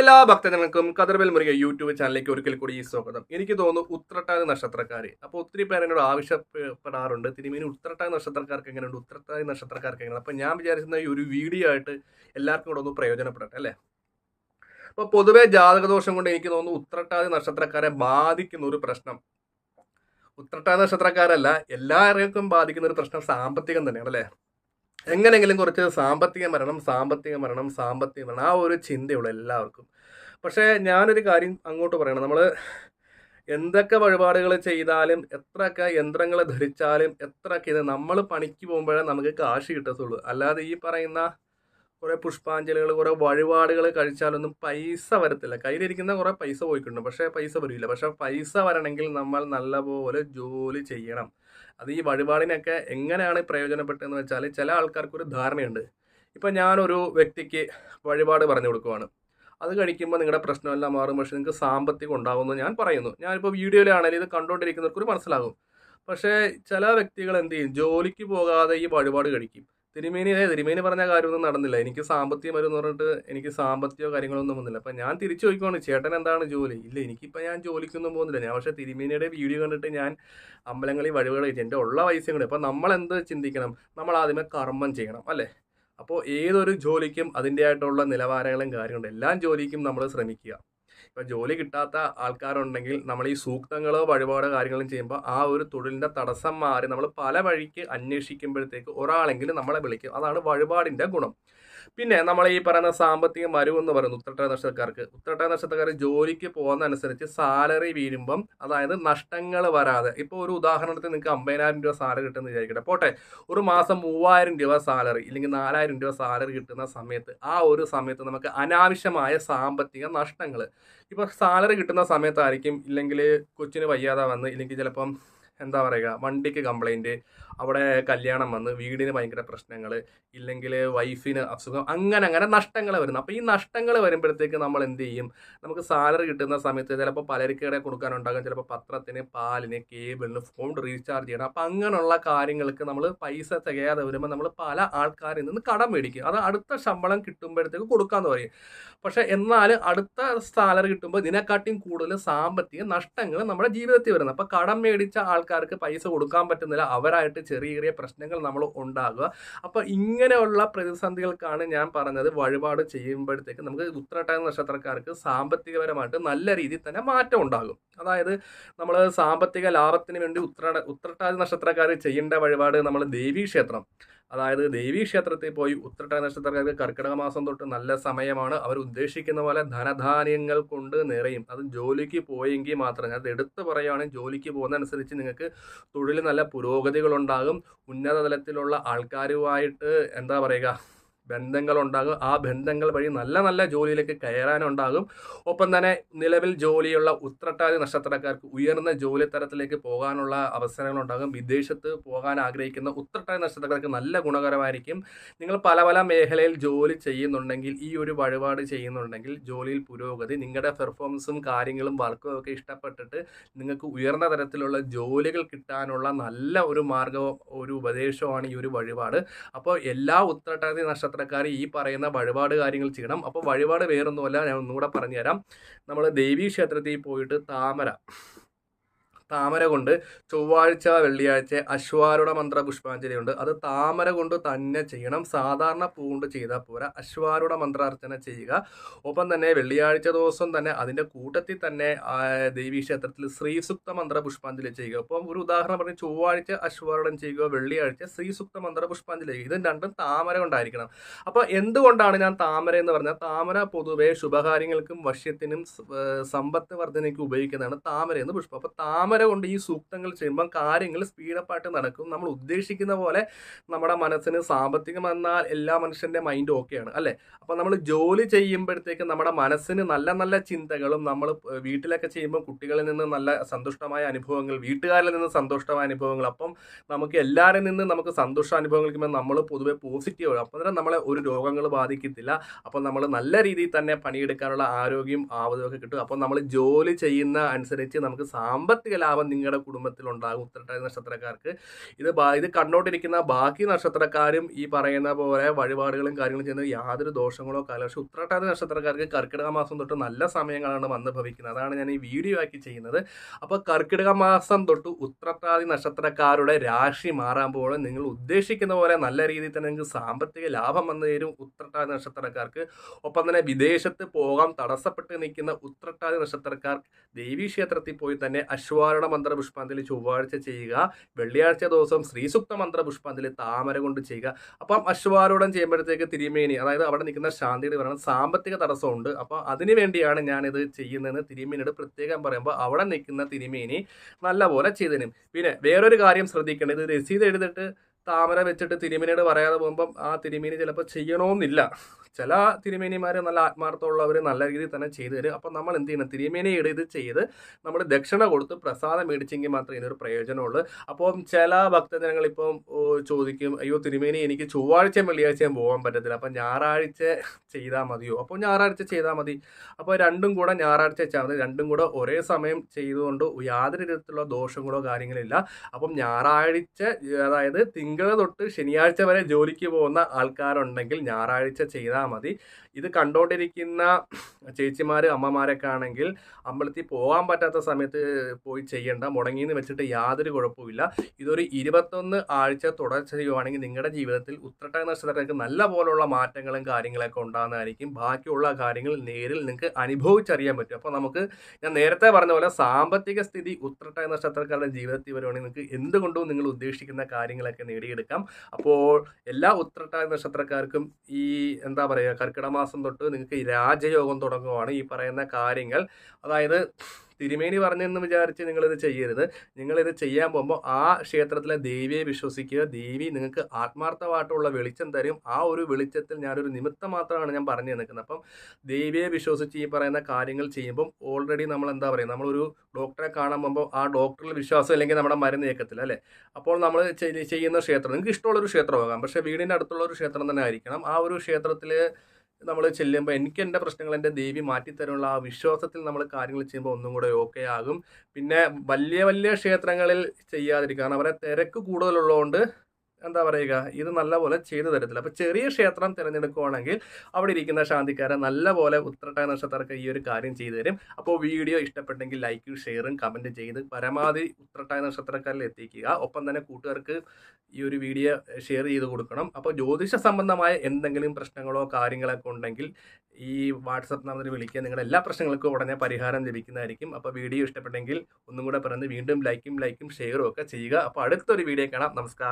എല്ലാ ഭക്തജനങ്ങൾക്കും കതിർവേൽ മുറിയ യൂട്യൂബ് ചാനലിലേക്ക് ഒരിക്കൽ കൂടി ഈ സ്വാഗതം. എനിക്ക് തോന്നുന്നു ഉത്രട്ടാതി നക്ഷത്രക്കാർ അപ്പോൾ ഒത്തിരി പേർ എന്നോട് ആവശ്യപ്പെടാറുണ്ട്. തിരുമേനി ഉത്രട്ടാതി നക്ഷത്രക്കാർക്ക് എങ്ങനെയുണ്ട്? ഉത്രട്ടാതി നക്ഷത്രക്കാർക്ക് എങ്ങനെയാണ് അപ്പോൾ ഞാൻ വിചാരിക്കുന്ന ഈ ഒരു വീഡിയോ ആയിട്ട് എല്ലാവർക്കും കൂടെ ഒന്ന് പ്രയോജനപ്പെടട്ടെ അല്ലേ? അപ്പോൾ പൊതുവേ ജാതകദോഷം കൊണ്ട് എനിക്ക് തോന്നുന്നു ഉത്രട്ടാതി നക്ഷത്രക്കാരെ ബാധിക്കുന്ന ഒരു പ്രശ്നം. ഉത്രട്ടാതി നക്ഷത്രക്കാരല്ല എല്ലാവർക്കും ബാധിക്കുന്ന ഒരു പ്രശ്നം സാമ്പത്തികം തന്നെയാണ് അല്ലേ? എങ്ങനെയെങ്കിലും കുറച്ച് സാമ്പത്തിക മരണം സാമ്പത്തിക മരണം സാമ്പത്തിക മരണം ആ ഒരു ചിന്തയുള്ള എല്ലാവർക്കും. പക്ഷേ ഞാനൊരു കാര്യം അങ്ങോട്ട് പറയണം. നമ്മൾ എന്തൊക്കെ വഴിപാടുകൾ ചെയ്താലും എത്രയൊക്കെ യന്ത്രങ്ങൾ ധരിച്ചാലും എത്രയൊക്കെ ഇത് നമ്മൾ പണിക്ക് പോകുമ്പോഴേ നമുക്ക് കാശ് കിട്ടത്തുള്ളൂ. അല്ലാതെ ഈ പറയുന്ന കുറേ പുഷ്പാഞ്ജലികൾ കുറേ വഴിപാടുകൾ കഴിച്ചാലൊന്നും പൈസ വരത്തില്ല. കയ്യിലിരിക്കുന്ന കുറേ പൈസ പോയിട്ടുണ്ട്. പക്ഷേ പൈസ വരില്ല. പക്ഷേ പൈസ വരണമെങ്കിൽ നമ്മൾ നല്ലപോലെ ജോലി ചെയ്യണം. അത് ഈ വഴിപാടിനൊക്കെ എങ്ങനെയാണ് പ്രയോജനപ്പെട്ടതെന്ന് വെച്ചാൽ ചില ആൾക്കാർക്ക് ഒരു ധാരണയുണ്ട്. ഇപ്പം ഞാനൊരു വ്യക്തിക്ക് വഴിപാട് പറഞ്ഞു കൊടുക്കുവാണ്. അത് കഴിക്കുമ്പോൾ നിങ്ങളുടെ പ്രശ്നമെല്ലാം മാറും. പക്ഷേ നിങ്ങൾക്ക് സാമ്പത്തികം ഉണ്ടാകുമെന്ന് ഞാൻ പറയുന്നു. ഞാനിപ്പോൾ വീഡിയോയിലാണെങ്കിലും ഇത് കണ്ടുകൊണ്ടിരിക്കുന്നവർക്ക് ഒരു മനസ്സിലാകും. പക്ഷേ ചില വ്യക്തികൾ എന്ത് ചെയ്യും? ജോലിക്ക് പോകാതെ ഈ വഴിപാട് കഴിക്കും. തിരുമേനി അതെ തിരുമേനി പറഞ്ഞ കാര്യമൊന്നും നടന്നില്ല. എനിക്ക് സാമ്പത്തികം വരും എന്ന് പറഞ്ഞിട്ട് എനിക്ക് സാമ്പത്തികമോ കാര്യങ്ങളൊന്നും വന്നില്ല. അപ്പം ഞാൻ തിരിച്ചു ചോദിക്കുവാണ് ചേട്ടൻ എന്താണ് ജോലി? ഇല്ല എനിക്കിപ്പോൾ ഞാൻ ജോലിക്കൊന്നും പോകുന്നില്ല. ഞാൻ പക്ഷേ തിരുമേനിയുടെ വീഡിയോ കണ്ടിട്ട് ഞാൻ അമ്പലങ്ങളിൽ വഴിപാട് കഴിച്ചു എന്റെ ഉള്ള പൈസ കൂടെ അപ്പം നമ്മൾ എന്ത് ചിന്തിക്കണം? നമ്മൾ ആദ്യമേ കർമ്മം ചെയ്യണം അല്ലേ? അപ്പോൾ ഏതൊരു ജോലിക്കും അതിന്റെതായിട്ടുള്ള നിലവാരങ്ങളും കാര്യങ്ങളും എല്ലാ ജോലിക്കും നമ്മൾ ശ്രമിക്കുക. ഇപ്പം ജോലി കിട്ടാത്ത ആൾക്കാരുണ്ടെങ്കിൽ നമ്മൾ ഈ സൂക്തങ്ങളോ വഴിപാടോ കാര്യങ്ങളും ചെയ്യുമ്പോൾ ആ ഒരു തൊഴിലിന്റെ തടസ്സം മാറി നമ്മൾ പല വഴിക്ക് അന്വേഷിക്കുമ്പോഴത്തേക്ക് ഒരാളെങ്കിലും നമ്മളെ വിളിക്കും. അതാണ് വഴിപാടിന്റെ ഗുണം. പിന്നെ നമ്മൾ ഈ പറയുന്ന സാമ്പത്തിക മരുവെന്ന് പറയുന്നത് ഉത്തരട്ട നക്ഷത്രക്കാർക്ക്. ഉത്തരട്ട നക്ഷത്രക്കാർ ജോലിക്ക് പോകുന്ന അനുസരിച്ച് സാലറി വീഴുമ്പം അതായത് നഷ്ടങ്ങൾ വരാതെ. ഇപ്പോൾ ഒരു ഉദാഹരണത്തിന് നിങ്ങൾക്ക് അമ്പതിനായിരം രൂപ സാലറി കിട്ടുമെന്ന് വിചാരിക്കട്ടെ. പോട്ടെ. ഒരു മാസം മൂവായിരം രൂപ സാലറി ഇല്ലെങ്കിൽ നാലായിരം രൂപ സാലറി കിട്ടുന്ന സമയത്ത് ആ ഒരു സമയത്ത് നമുക്ക് അനാവശ്യമായ സാമ്പത്തിക നഷ്ടങ്ങൾ. ഇപ്പോൾ സാലറി കിട്ടുന്ന സമയത്തായിരിക്കും ഇല്ലെങ്കിൽ കൊച്ചിന് വയ്യാതെ വന്ന് ഇല്ലെങ്കിൽ ചിലപ്പം എന്താ പറയുക വണ്ടിക്ക് കംപ്ലൈന്റ് അവിടെ കല്യാണം വന്ന് വീടിന് ഭയങ്കര പ്രശ്നങ്ങൾ ഇല്ലെങ്കിൽ വൈഫിന് അസുഖം അങ്ങനെ അങ്ങനെ നഷ്ടങ്ങൾ വരുന്നു. അപ്പോൾ ഈ നഷ്ടങ്ങൾ വരുമ്പോഴത്തേക്ക് നമ്മൾ എന്ത് ചെയ്യും? നമുക്ക് സാലറി കിട്ടുന്ന സമയത്ത് ചിലപ്പോൾ പലരിക്കടെ കൊടുക്കാനുണ്ടാകും. ചിലപ്പോൾ പത്രത്തിന് പാലിന് കേബിളിന് ഫോൺ റീചാർജ് ചെയ്യണം. അപ്പോൾ അങ്ങനെയുള്ള കാര്യങ്ങൾക്ക് നമ്മൾ പൈസ തികയാതെ വരുമ്പോൾ നമ്മൾ പല ആൾക്കാരിൽ നിന്ന് കടം മേടിക്കും. അത് അടുത്ത ശമ്പളം കിട്ടുമ്പോഴത്തേക്ക് കൊടുക്കാമെന്ന് പറയും. പക്ഷേ എന്നാൽ അടുത്ത സാലറി കിട്ടുമ്പോൾ ഇതിനെക്കാട്ടിയും കൂടുതൽ സാമ്പത്തിക നഷ്ടങ്ങൾ നമ്മുടെ ജീവിതത്തിൽ വരുന്നത് അപ്പോൾ കടം മേടിച്ച ആൾക്കാർക്ക് പൈസ കൊടുക്കാൻ പറ്റുന്നില്ല. അവരായിട്ട് ചെറിയ ചെറിയ പ്രശ്നങ്ങൾ നമ്മൾ ഉണ്ടാകുക. അപ്പോൾ ഇങ്ങനെയുള്ള പ്രതിസന്ധികൾക്കാണ് ഞാൻ പറഞ്ഞത് വഴിപാട് ചെയ്യുമ്പോഴത്തേക്ക് നമുക്ക് ഉത്രട്ടാതി നക്ഷത്രക്കാർക്ക് സാമ്പത്തികപരമായിട്ട് നല്ല രീതിയിൽ തന്നെ മാറ്റം ഉണ്ടാകും. അതായത് നമ്മൾ സാമ്പത്തിക ലാഭത്തിന് വേണ്ടി ഉത്ര ഉത്രട്ടാതി നക്ഷത്രക്കാർ ചെയ്യേണ്ട വഴിപാട് നമ്മൾ ദേവീക്ഷേത്രം അതായത് ദേവീക്ഷേത്രത്തിൽ പോയി ഉത്രട്ട നക്ഷത്രക്കാർക്ക് കർക്കിടക മാസം തൊട്ട് നല്ല സമയമാണ്. അവർ ഉദ്ദേശിക്കുന്ന പോലെ ധനധാന്യങ്ങൾ കൊണ്ട് നിറയും. അത് ജോലിക്ക് പോയെങ്കിൽ മാത്രം. അത് എടുത്തു പറയുകയാണെങ്കിൽ ജോലിക്ക് പോകുന്നതനുസരിച്ച് നിങ്ങൾക്ക് തൊഴിൽ നല്ല പുരോഗതികളുണ്ടാകും. ഉന്നത തലത്തിലുള്ള ആൾക്കാരുമായിട്ട് എന്താ പറയുക? ബന്ധങ്ങളുണ്ടാകും. ആ ബന്ധങ്ങൾ വഴി നല്ല നല്ല ജോലിയിലേക്ക് കയറാനുണ്ടാകും. ഒപ്പം തന്നെ നിലവിൽ ജോലിയുള്ള ഉത്രട്ടാതി നക്ഷത്രക്കാർക്ക് ഉയർന്ന ജോലി തരത്തിലേക്ക് പോകാനുള്ള അവസരങ്ങളുണ്ടാകും. വിദേശത്ത് പോകാൻ ആഗ്രഹിക്കുന്ന ഉത്രട്ടാതി നക്ഷത്രക്കാർക്ക് നല്ല ഗുണകരമായിരിക്കും. നിങ്ങൾ പല പല മേഖലയിൽ ജോലി ചെയ്യുന്നുണ്ടെങ്കിൽ ഈ ഒരു വഴിപാട് ചെയ്യുന്നുണ്ടെങ്കിൽ ജോലിയിൽ പുരോഗതി നിങ്ങളുടെ പെർഫോമൻസും കാര്യങ്ങളും വർക്കും ഒക്കെ ഇഷ്ടപ്പെട്ടിട്ട് നിങ്ങൾക്ക് ഉയർന്ന തരത്തിലുള്ള ജോലികൾ കിട്ടാനുള്ള നല്ല ഒരു മാർഗവും ഒരു ഉപദേശമാണ് ഈ ഒരു വഴിപാട്. അപ്പോൾ എല്ലാ ഉത്രട്ടാതി നക്ഷത്രക്കാർ ഈ പറയുന്ന വഴിപാട് കാര്യങ്ങൾ ചെയ്യണം. അപ്പോൾ വഴിപാട് വേറൊന്നുമല്ല ഞാൻ ഒന്നുകൂടെ പറഞ്ഞുതരാം. നമ്മൾ ദേവീ ക്ഷേത്രത്തിൽ പോയിട്ട് താമര. താമര കൊണ്ട് ചൊവ്വാഴ്ച വെള്ളിയാഴ്ച അശ്വാരൂഢ മന്ത്ര പുഷ്പാഞ്ജലി ഉണ്ട് അത് താമര കൊണ്ട് തന്നെ ചെയ്യണം. സാധാരണ പൂ കൊണ്ട് ചെയ്താൽ പോരാ. അശ്വാരൂഢ മന്ത്രാർച്ചന ചെയ്യുക. ഒപ്പം തന്നെ വെള്ളിയാഴ്ച ദിവസം തന്നെ അതിന്റെ കൂട്ടത്തിൽ തന്നെ ദേവീക്ഷേത്രത്തിൽ ക്ഷേത്രത്തിൽ ശ്രീസുക്ത മന്ത്ര പുഷ്പാഞ്ജലി ചെയ്യുക. അപ്പം ഒരു ഉദാഹരണം പറഞ്ഞ് ചൊവ്വാഴ്ച അശ്വാരൂഢം ചെയ്യുക വെള്ളിയാഴ്ച ശ്രീസുക്ത മന്ത്ര പുഷ്പാഞ്ജലി ചെയ്യുക. ഇത് രണ്ടും താമര കൊണ്ടായിരിക്കണം. അപ്പോൾ എന്തുകൊണ്ടാണ് ഞാൻ താമര എന്ന് പറഞ്ഞാൽ താമര പൊതുവെ ശുഭകാര്യങ്ങൾക്കും വശ്യത്തിനും സമ്പത്ത് വർധനയ്ക്കും ഉപയോഗിക്കുന്നതാണ് താമര എന്ന് പുഷ്പം. അപ്പോൾ താമര കൊണ്ട് ഈ സൂക്തങ്ങൾ ചെയ്യുമ്പോൾ കാര്യങ്ങൾ സ്പീഡപ്പായിട്ട് നടക്കും. നമ്മൾ ഉദ്ദേശിക്കുന്ന പോലെ നമ്മുടെ മനസ്സിന് സാമ്പത്തികം എന്നാൽ എല്ലാ മനുഷ്യന്റെ മൈൻഡും ഓക്കെയാണ് അല്ലേ? അപ്പോൾ നമ്മൾ ജോലി ചെയ്യുമ്പോഴത്തേക്ക് നമ്മുടെ മനസ്സിന് നല്ല നല്ല ചിന്തകളും നമ്മൾ വീട്ടിലൊക്കെ ചെയ്യുമ്പോൾ കുട്ടികളിൽ നിന്ന് നല്ല സന്തുഷ്ടമായ അനുഭവങ്ങൾ വീട്ടുകാരിൽ നിന്ന് സന്തുഷ്ടമായ അനുഭവങ്ങൾ അപ്പം നമുക്ക് എല്ലാവരിൽ നിന്ന് നമുക്ക് സന്തോഷ അനുഭവങ്ങൾ കിട്ടുമ്പോൾ നമ്മൾ പൊതുവെ പോസിറ്റീവ് അപ്പോൾ തന്നെ നമ്മളെ ഒരു രോഗങ്ങൾ ബാധിക്കത്തില്ല. അപ്പോൾ നമ്മൾ നല്ല രീതിയിൽ തന്നെ പണിയെടുക്കാനുള്ള ആരോഗ്യം ആവതൊക്കെ കിട്ടും. അപ്പോൾ നമ്മൾ ജോലി ചെയ്യുന്ന അനുസരിച്ച് നമുക്ക് സാമ്പത്തിക ലാഭം ലാഭം നിങ്ങളുടെ കുടുംബത്തിൽ ഉണ്ടാകും ഉത്തരട്ടാതി നക്ഷത്രക്കാർക്ക്. ഇത് ഇത് കണ്ടോണ്ടിരിക്കുന്ന ബാക്കി നക്ഷത്രക്കാരും ഈ പറയുന്ന പോലെ വഴിപാടുകളും കാര്യങ്ങളും ചെയ്യുന്ന യാതൊരു ദോഷങ്ങളോ കാലം പക്ഷെ ഉത്തരട്ടാതി നക്ഷത്രക്കാർക്ക് കർക്കിടക മാസം തൊട്ട് നല്ല സമയങ്ങളാണ് വന്ന് ഭവിക്കുന്നത്. അതാണ് ഞാൻ ഈ വീഡിയോ ആക്കി ചെയ്യുന്നത്. അപ്പോൾ കർക്കിടക മാസം തൊട്ട് ഉത്രട്ടാതി നക്ഷത്രക്കാരുടെ രാശി മാറാൻ പോകുമ്പോൾ നിങ്ങൾ ഉദ്ദേശിക്കുന്ന പോലെ നല്ല രീതിയിൽ തന്നെ നിങ്ങൾക്ക് സാമ്പത്തിക ലാഭം വന്നു തരും ഉത്രട്ടാതി നക്ഷത്രക്കാർക്ക്. ഒപ്പം തന്നെ വിദേശത്ത് പോകാൻ തടസ്സപ്പെട്ട് നിൽക്കുന്ന ഉത്രട്ടാതി നക്ഷത്രക്കാർ ദേവീക്ഷേത്രത്തിൽ പോയി തന്നെ അശ്വാരണ മന്ത്ര പുഷ്പാഞ്ജലി ചൊവ്വാഴ്ച ചെയ്യുക. വെള്ളിയാഴ്ച ദിവസം ശ്രീസുക്ത മന്ത്ര പുഷ്പാഞ്ജലി താമര കൊണ്ട് ചെയ്യുക. അപ്പം അശ്വാരൂഢം ചെയ്യുമ്പോഴത്തേക്ക് തിരുമേനി അതായത് അവിടെ നിൽക്കുന്ന ശാന്തിയുടെ പറയുന്നത് സാമ്പത്തിക തടസ്സമുണ്ട്. അപ്പോൾ അതിനു വേണ്ടിയാണ് ഞാനിത് ചെയ്യുന്നതെന്ന് തിരുമേനിയോട് പ്രത്യേകം പറയുമ്പോൾ അവിടെ നിൽക്കുന്ന തിരുമേനി നല്ലപോലെ ചെയ്തതിനും പിന്നെ വേറൊരു കാര്യം ശ്രദ്ധിക്കേണ്ടത് രസീത് എഴുതിട്ട് താമര വെച്ചിട്ട് തിരുമേനിയോട് പറയാതെ പോകുമ്പം ആ തിരുമേനി ചിലപ്പോൾ ചെയ്യണമെന്നില്ല ചില തിരുമേനിമാർ നല്ല ആത്മാർത്ഥമുള്ളവർ നല്ല രീതിയിൽ തന്നെ ചെയ്തു തരും. അപ്പം നമ്മൾ എന്ത് ചെയ്യണം? തിരുമേനിയുടെ ഇത് ചെയ്ത് നമ്മൾ ദക്ഷിണ കൊടുത്ത് പ്രസാദം മേടിച്ചെങ്കിൽ മാത്രമേ ഇതിനൊരു പ്രയോജനമുള്ളൂ. അപ്പം ചില ഭക്തജനങ്ങൾ ഇപ്പം ചോദിക്കും അയ്യോ തിരുമേനി എനിക്ക് ചൊവ്വാഴ്ചയും വെള്ളിയാഴ്ചയും പോകാൻ പറ്റത്തില്ല. അപ്പം ഞായറാഴ്ച ചെയ്താൽ മതിയോ? അപ്പോൾ ഞായറാഴ്ച ചെയ്താൽ മതി. അപ്പോൾ രണ്ടും കൂടെ ഞായറാഴ്ച വെച്ചാൽ മതി. രണ്ടും കൂടെ ഒരേ സമയം ചെയ്തുകൊണ്ട് യാതൊരു വിധത്തിലുള്ള ദോഷങ്ങളോ കാര്യങ്ങളില്ല അപ്പം ഞായറാഴ്ച അതായത് തിങ്കൾ തൊട്ട് ശനിയാഴ്ച വരെ ജോലിക്ക് പോകുന്ന ആൾക്കാരുണ്ടെങ്കിൽ ഞായറാഴ്ച ചെയ്താൽ മതി. ഇത് കണ്ടുകൊണ്ടിരിക്കുന്ന ചേച്ചിമാർ അമ്മമാരൊക്കെ ആണെങ്കിൽ അമ്പലത്തിൽ പോകാൻ പറ്റാത്ത സമയത്ത് പോയി ചെയ്യേണ്ട മുടങ്ങിയെന്ന് വെച്ചിട്ട് യാതൊരു കുഴപ്പമില്ല ഇതൊരു ഇരുപത്തൊന്ന് ആഴ്ച തുടർച്ച ചെയ്യുവാണെങ്കിൽ നിങ്ങളുടെ ജീവിതത്തിൽ ഉത്രട്ട നക്ഷത്രങ്ങൾക്ക് നല്ല പോലുള്ള മാറ്റങ്ങളും കാര്യങ്ങളൊക്കെ ഉണ്ടാകുന്നതായിരിക്കും. ബാക്കിയുള്ള കാര്യങ്ങൾ നേരിൽ നിങ്ങൾക്ക് അനുഭവിച്ചറിയാൻ പറ്റും. അപ്പോൾ നമുക്ക് ഞാൻ നേരത്തെ പറഞ്ഞ പോലെ സാമ്പത്തിക സ്ഥിതി ഉത്രട്ട നക്ഷത്രക്കാരുടെ ജീവിതത്തിൽ വരുവാണെങ്കിൽ നിങ്ങൾക്ക് എന്തുകൊണ്ടും നിങ്ങൾ ഉദ്ദേശിക്കുന്ന കാര്യങ്ങളൊക്കെ നേടിയെടുക്കാം. അപ്പോൾ എല്ലാ ഉത്രട്ടാതി നക്ഷത്രക്കാർക്കും ഈ എന്താ പറയുക കർക്കിടക മാസം തൊട്ട് നിങ്ങൾക്ക് രാജയോഗം തുടങ്ങുവാണ് ഈ പറയുന്ന കാര്യങ്ങൾ. അതായത് തിരുമേനി പറഞ്ഞെന്ന് വിചാരിച്ച് നിങ്ങളിത് ചെയ്യരുത്. നിങ്ങളിത് ചെയ്യാൻ പോകുമ്പോൾ ആ ക്ഷേത്രത്തിലെ ദേവിയെ വിശ്വസിക്കുക. ദേവി നിങ്ങൾക്ക് ആത്മാർത്ഥമായിട്ടുള്ള വെളിച്ചം തരും. ആ ഒരു വെളിച്ചത്തിൽ ഞാനൊരു നിമിത്തം മാത്രമാണ് ഞാൻ പറഞ്ഞു നിൽക്കുന്നത്. അപ്പം ദേവിയെ വിശ്വസിച്ച് ഈ പറയുന്ന കാര്യങ്ങൾ ചെയ്യുമ്പം ഓൾറെഡി നമ്മൾ എന്താ പറയുക? നമ്മളൊരു ഡോക്ടറെ കാണാൻ പോകുമ്പോൾ ആ ഡോക്ടറിൽ വിശ്വാസം ഇല്ലെങ്കിൽ നമ്മുടെ മരുന്ന് ഏക്കത്തില്ല അല്ലേ? അപ്പോൾ നമ്മൾ ചെയ്യുന്ന ക്ഷേത്രം. നിങ്ങൾക്ക് ഇഷ്ടമുള്ളൊരു ക്ഷേത്രമാകാം. പക്ഷേ വീടിന്റെ അടുത്തുള്ള ഒരു ക്ഷേത്രം തന്നെ ആയിരിക്കണം. ആ ഒരു ക്ഷേത്രത്തിൽ നമ്മൾ ചെല്ലുമ്പോൾ എനിക്ക് എന്റെ പ്രശ്നങ്ങൾ എന്റെ ദേവി മാറ്റിത്തരുള്ള ആ വിശ്വാസത്തിൽ നമ്മൾ കാര്യങ്ങൾ ചെയ്യുമ്പോൾ ഒന്നും കൂടെ ഓക്കെ ആകും. പിന്നെ വലിയ വലിയ ക്ഷേത്രങ്ങളിൽ ചെയ്യാതിരിക്കുക കാരണം അവരെ തിരക്ക് കൂടുതലുള്ളതുകൊണ്ട് എന്താ പറയുക ഇത് നല്ലപോലെ ചെയ്തു തരത്തില്ല. അപ്പോൾ ചെറിയ ക്ഷേത്രം തിരഞ്ഞെടുക്കുകയാണെങ്കിൽ അവിടെ ഇരിക്കുന്ന ശാന്തിക്കാരെ നല്ലപോലെ ഉത്രട്ടായ നക്ഷത്രക്കാർക്ക് ഈ ഒരു കാര്യം ചെയ്തു തരും. അപ്പോൾ വീഡിയോ ഇഷ്ടപ്പെട്ടെങ്കിൽ ലൈക്കും ഷെയറും കമന്റ് ചെയ്ത് പരമാവധി ഉത്രട്ടായ നക്ഷത്രക്കാരിൽ എത്തിക്കുക. ഒപ്പം തന്നെ കൂട്ടുകാർക്ക് ഈ ഒരു വീഡിയോ ഷെയർ ചെയ്ത് കൊടുക്കണം. അപ്പോൾ ജ്യോതിഷ സംബന്ധമായ എന്തെങ്കിലും പ്രശ്നങ്ങളോ കാര്യങ്ങളൊക്കെ ഉണ്ടെങ്കിൽ ഈ വാട്സപ്പ് നമ്പറിൽ വിളിക്കുക. നിങ്ങളുടെ എല്ലാ പ്രശ്നങ്ങൾക്കും ഉടനെ പരിഹാരം ലഭിക്കുന്നതായിരിക്കും. അപ്പോൾ വീഡിയോ ഇഷ്ടപ്പെട്ടെങ്കിൽ ഒന്നും കൂടെ പറഞ്ഞ് വീണ്ടും ലൈക്കും ലൈക്കും ഷെയറും ഒക്കെ ചെയ്യുക. അപ്പോൾ അടുത്തൊരു വീഡിയോ കാണാം. നമസ്കാരം.